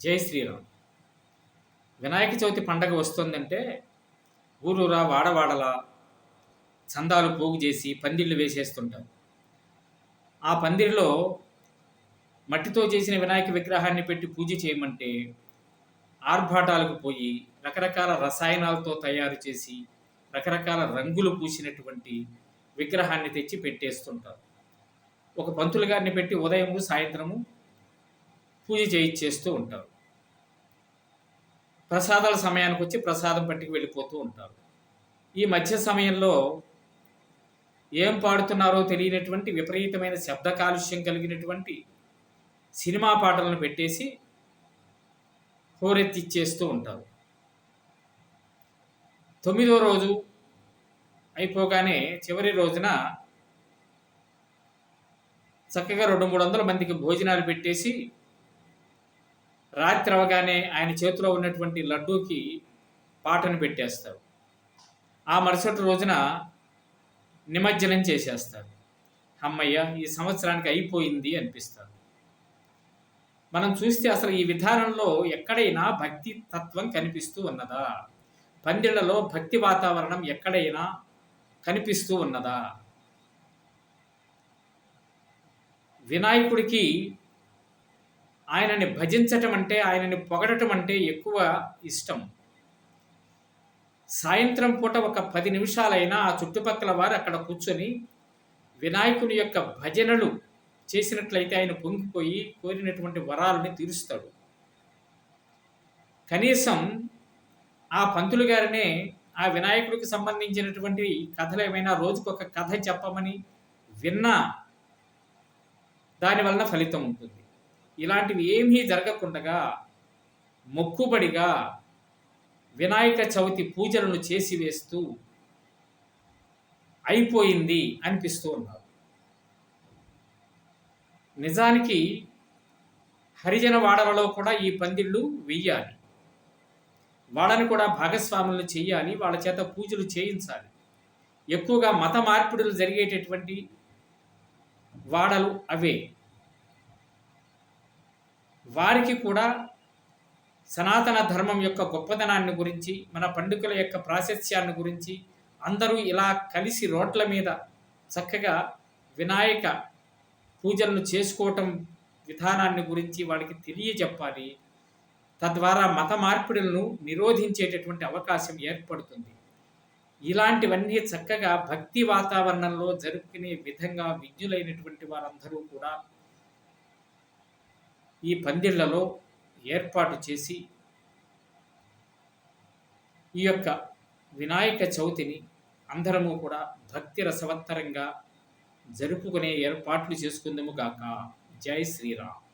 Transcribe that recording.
జై శ్రీరామ్. వినాయక చవితి పండగ వస్తుందంటే ఊరూరా వాడవాడలా చందాలు పోగు చేసి పందిళ్ళు వేసేస్తుంటారు ఆ పందిరిలో మట్టితో చేసిన వినాయక విగ్రహాన్ని పెట్టి పూజ చేయమంటే ఆర్భాటాలకు పోయి రకరకాల రసాయనాలతో తయారు చేసి రకరకాల రంగులు పూసినటువంటి విగ్రహాన్ని తెచ్చి పెట్టేస్తుంటారు ఒక పంతులు గారిని పెట్టి ఉదయము సాయంత్రము పూజ చేయించేస్తూ ఉంటారు. ప్రసాదాల సమయానికి వచ్చి ప్రసాదం పట్టుకు వెళ్ళిపోతూ ఉంటారు. ఈ మధ్య సమయంలో ఏం పాడుతున్నారో తెలియనటువంటి విపరీతమైన శబ్ద కాలుష్యం కలిగినటువంటి సినిమా పాటలను పెట్టేసి హోరెత్తిచ్చేస్తూ ఉంటారు. తొమ్మిదో రోజు అయిపోగానే చివరి రోజున చక్కగా రెండు మూడు వందల మందికి భోజనాలు పెట్టేసి రాత్రి అవగానే ఆయన చేతిలో ఉన్నటువంటి లడ్డూకి పాటను పెట్టేస్తారు. ఆ మరుసటి రోజున నిమజ్జనం చేసేస్తారు. అమ్మయ్య ఈ సంవత్సరానికి అయిపోయింది అనిపిస్తారు. మనం చూస్తే అసలు ఈ విధానంలో ఎక్కడైనా భక్తి తత్వం కనిపిస్తూ ఉన్నదా? పందిళ్ళలో భక్తి వాతావరణం ఎక్కడైనా కనిపిస్తూ ఉన్నదా? వినాయకుడికి ఆయనని భజించటం అంటే ఆయనని పొగడటం అంటే ఎక్కువ ఇష్టం. సాయంత్రం పూట ఒక పది నిమిషాలైనా ఆ చుట్టుపక్కల వారు అక్కడ కూర్చొని వినాయకుని యొక్క భజనలు చేసినట్లయితే ఆయన పొంగిపోయి కోరినటువంటి వరాలని తీరుస్తాడు. కనీసం ఆ పంతులు గారినే ఆ వినాయకుడికి సంబంధించినటువంటి కథలు ఏమైనా రోజుకొక కథ చెప్పమని విన్నా దానివలన ఫలితం ఉంటుంది. ఇలాంటివి ఏమీ జరగకుండా మొక్కుబడిగా వినాయక చవితి పూజలను చేసి వేస్తూ అయిపోయింది అనిపిస్తూ ఉన్నారు. నిజానికి హరిజన వాడలలో కూడా ఈ పందిళ్ళు వెయ్యాలి. వాళ్ళని కూడా భాగస్వాములను చేయాలి వాళ్ళ చేత పూజలు చేయించాలి. ఎక్కువగా మత మార్పిడులు జరిగేటటువంటి వాడలు అవే. వారికి కూడా సనాతన ధర్మం యొక్క గొప్పదనాన్ని గురించి మన పండుగల యొక్క ప్రాశస్యాన్ని గురించి అందరూ ఇలా కలిసి రోడ్ల మీద చక్కగా వినాయక పూజలను చేసుకోవటం విధానాన్ని గురించి వాళ్ళకి తెలియజెప్పాలి. తద్వారా మత మార్పిడులను నిరోధించేటటువంటి అవకాశం ఏర్పడుతుంది. ఇలాంటివన్నీ చక్కగా భక్తి వాతావరణంలో జరుపుకునే విధంగా విజ్ఞులైనటువంటి వారందరూ కూడా ఈ పందిళ్ళలో ఏర్పాటు చేసి ఈ యొక్క వినాయక చవితిని అందరము కూడా భక్తి రసవత్తరంగా జరుపుకునే ఏర్పాట్లు చేసుకుందాము గాక. జై శ్రీరామ్.